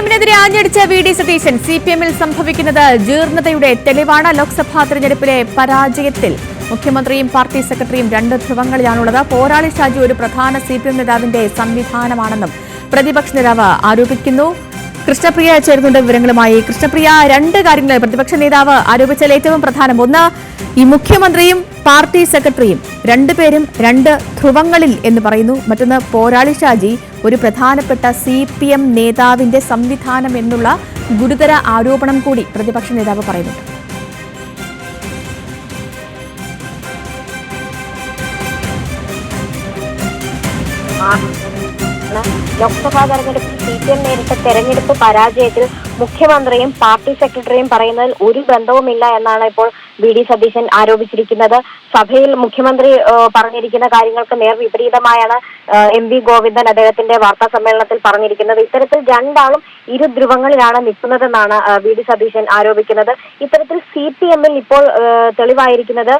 ആഞ്ഞടിച്ച V D Satheesan. C P എമ്മിൽ സംഭവിക്കുന്നത് ജീർണതയുടെ തെളിവാണ്. ലോക്സഭാ തെരഞ്ഞെടുപ്പിലെ പരാജയത്തിൽ മുഖ്യമന്ത്രിയും പാർട്ടി സെക്രട്ടറിയും രണ്ട് ധ്രുവങ്ങളിലാണുള്ളത്. പോരാളി ഷാജി ഒരു പ്രധാന സിപിഎം നേതാവിന്റെ സംവിധാനമാണെന്നും പ്രതിപക്ഷ നേതാവ് ആരോപിക്കുന്നു. കൃഷ്ണപ്രിയ ചേർന്നുണ്ട് വിവരങ്ങളുമായി. കൃഷ്ണപ്രിയ രണ്ട് കാര്യങ്ങൾ പ്രതിപക്ഷ നേതാവ് ആരോപിച്ചാൽ ഏറ്റവും പ്രധാനം. ഒന്ന് ഈ മുഖ്യമന്ത്രിയും പാർട്ടി സെക്രട്ടറിയും രണ്ടുപേരും രണ്ട് ധ്രുവങ്ങളിൽ എന്ന് പറയുന്നു. മറ്റൊന്ന് പോരാളി ഷാജി ഒരു പ്രധാനപ്പെട്ട സി പി എം നേതാവിന്റെ സംവിധാനം എന്നുള്ള ഗുരുതര ആരോപണം കൂടി പ്രതിപക്ഷ നേതാവ് പറയുന്നുണ്ട്. ലോക്സഭാ തെരഞ്ഞെടുപ്പിൽ സി പി എം നേരിട്ട തെരഞ്ഞെടുപ്പ് പരാജയത്തിൽ മുഖ്യമന്ത്രിയും പാർട്ടി സെക്രട്ടറിയും പറയുന്നതിൽ ഒരു ബന്ധവുമില്ല എന്നാണ് ഇപ്പോൾ വി ഡി സതീശൻ ആരോപിച്ചിരിക്കുന്നത്. സഭയിൽ മുഖ്യമന്ത്രി പറഞ്ഞിരിക്കുന്ന കാര്യങ്ങൾക്ക് നേർ വിപരീതമായാണ് എം വി ഗോവിന്ദൻ അദ്ദേഹത്തിന്റെ വാർത്താ സമ്മേളനത്തിൽ പറഞ്ഞിരിക്കുന്നത്. ഇത്തരത്തിൽ രണ്ടാളും ഇരു ധ്രുവങ്ങളിലാണ് നിൽക്കുന്നതെന്നാണ് വി. ഡി. സതീശൻ ആരോപിക്കുന്നത്. ഇത്തരത്തിൽ സി പി എമ്മിൽ ഇപ്പോൾ തെളിവായിരിക്കുന്നത്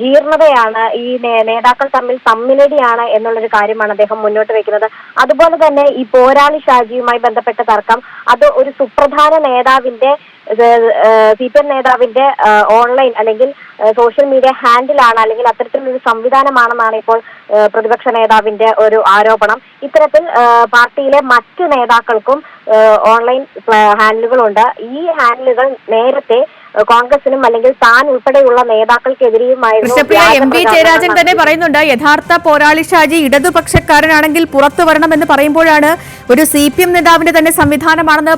ജീർണതയാണ് ഈ നേതാക്കൾ തമ്മിൽ തമ്മിലടിയാണ് എന്നുള്ളൊരു കാര്യമാണ് അദ്ദേഹം മുന്നോട്ട് വെക്കുന്നത്. അതുപോലെ തന്നെ ഈ പോരാളി ഷാജിയുമായി ബന്ധപ്പെട്ട തർക്കം അത് ഒരു സുപ്രധാന നേതാവിന്റെ സി പി എം നേതാവിന്റെ ഓൺലൈൻ അല്ലെങ്കിൽ സോഷ്യൽ മീഡിയ ഹാൻഡിലാണ് അല്ലെങ്കിൽ അത്തരത്തിലൊരു സംവിധാനമാണെന്നാണ് ഇപ്പോൾ പ്രതിപക്ഷ നേതാവിന്റെ ഒരു ആരോപണം. ഇത്തരത്തിൽ പാർട്ടിയിലെ മറ്റ് നേതാക്കൾക്കും ഓൺലൈൻ ഹാൻഡിലുകളുണ്ട് ഈ ഹാൻഡിലുകൾ നേരത്തെ കോൺഗ്രസിനും അല്ലെങ്കിൽ താൻ ഉൾപ്പെടെയുള്ള നേതാക്കൾക്കെതിരെയുമായിരുന്നു കൃഷ്ണപ്രിയ വ്യാജ എം പി ജയരാജൻ തന്നെ പറയുന്നുണ്ട് യഥാർത്ഥ പോരാളി ഷാജി ഇടതുപക്ഷക്കാരനാണെങ്കിൽ പുറത്തു വരണമെന്ന് പറയുമ്പോഴാണ് ഒരു സി പി എം നേതാവിന്റെ തന്നെ സംവിധാനമാണെന്ന്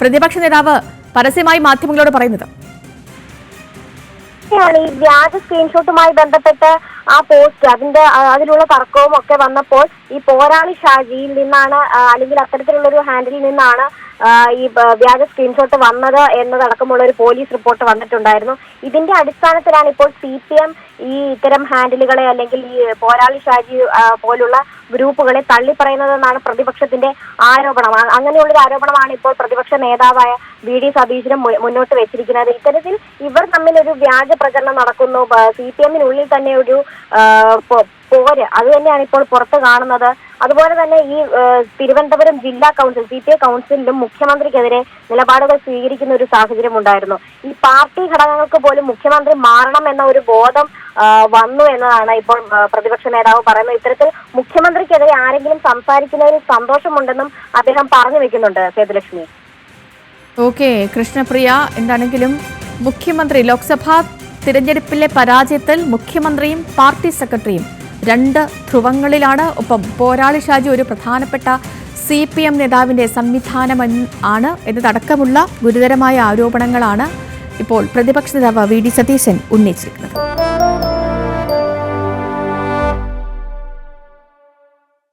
പ്രതിപക്ഷ നേതാവ് പരസ്യമായി മാധ്യമങ്ങളോട് പറയുന്നത്? ആണ്. ഈ വ്യാജ സ്ക്രീൻഷോട്ടുമായി ബന്ധപ്പെട്ട് ആ പോസ്റ്റ് അതിന്റെ അതിലുള്ള തർക്കവും ഒക്കെ വന്നപ്പോൾ ഈ പോരാളി ഷാജിയിൽ നിന്നാണ് അല്ലെങ്കിൽ അത്തരത്തിലുള്ള ഒരു ഹാൻഡിൽ നിന്നാണ് ഈ വ്യാജ സ്ക്രീൻഷോട്ട് വന്നത് എന്നതടക്കമുള്ള ഒരു പോലീസ് റിപ്പോർട്ട് വന്നിട്ടുണ്ടായിരുന്നു. ഇതിന്റെ അടിസ്ഥാനത്തിലാണ് ഇപ്പോൾ സി പി എം ഈ ഇത്തരം ഹാൻഡിലുകളെ അല്ലെങ്കിൽ ഈ പോരാളി ഷാജി പോലുള്ള ഗ്രൂപ്പുകളെ തള്ളിപ്പറയുന്നതെന്നാണ് പ്രതിപക്ഷത്തിന്റെ ആരോപണം. അങ്ങനെയുള്ള ഒരു ആരോപണമാണ് ഇപ്പോൾ പ്രതിപക്ഷ നേതാവായ വി ഡി സതീശനും മുന്നോട്ട് വെച്ചിരിക്കുന്നത്. ഇത്തരത്തിൽ ഇവർ തമ്മിൽ ഒരു വ്യാജ പ്രചരണം നടക്കുന്നു. സി പി എമ്മിനുള്ളിൽ തന്നെ ഒരു പോര്. അത് തന്നെയാണ് ഇപ്പോൾ പുറത്ത് കാണുന്നത്. അതുപോലെ തന്നെ ഈ തിരുവനന്തപുരം ജില്ലാ കൗൺസിൽ സി പി ഐ കൗൺസിലിലും മുഖ്യമന്ത്രിക്കെതിരെ നിലപാടുകൾ സ്വീകരിക്കുന്ന ഒരു സാഹചര്യം ഉണ്ടായിരുന്നു ഈ പാർട്ടി ഘടകങ്ങൾക്ക് പോലും മുഖ്യമന്ത്രി മാറണം എന്ന ഒരു ബോധം വന്നു എന്നതാണ് ഇപ്പോൾ പ്രതിപക്ഷ നേതാവ് പറയുന്നത്. ഇത്തരത്തിൽ മുഖ്യമന്ത്രിക്കെതിരെ ആരെങ്കിലും സംസാരിക്കുന്നതിൽ സന്തോഷമുണ്ടെന്നും അദ്ദേഹം പറഞ്ഞു വെക്കുന്നുണ്ട് സേതുലക്ഷ്മി. ഓക്കെ കൃഷ്ണപ്രിയ എന്താണെങ്കിലും മുഖ്യമന്ത്രി ലോക്സഭാ തിരഞ്ഞെടുപ്പിലെ പരാജയത്തിൽ മുഖ്യമന്ത്രിയും പാർട്ടി സെക്രട്ടറിയും രണ്ട് ധ്രുവങ്ങളിലാണ്. ഒപ്പം പോരാളി ഷാജി ഒരു പ്രധാനപ്പെട്ട സി പി എം നേതാവിന്റെ സംവിധാനം ആണ് എന്നതടക്കമുള്ള ഗുരുതരമായ ആരോപണങ്ങളാണ് ഇപ്പോൾ പ്രതിപക്ഷ നേതാവ് വി ഡി സതീശൻ ഉന്നയിച്ചിരിക്കുന്നത്.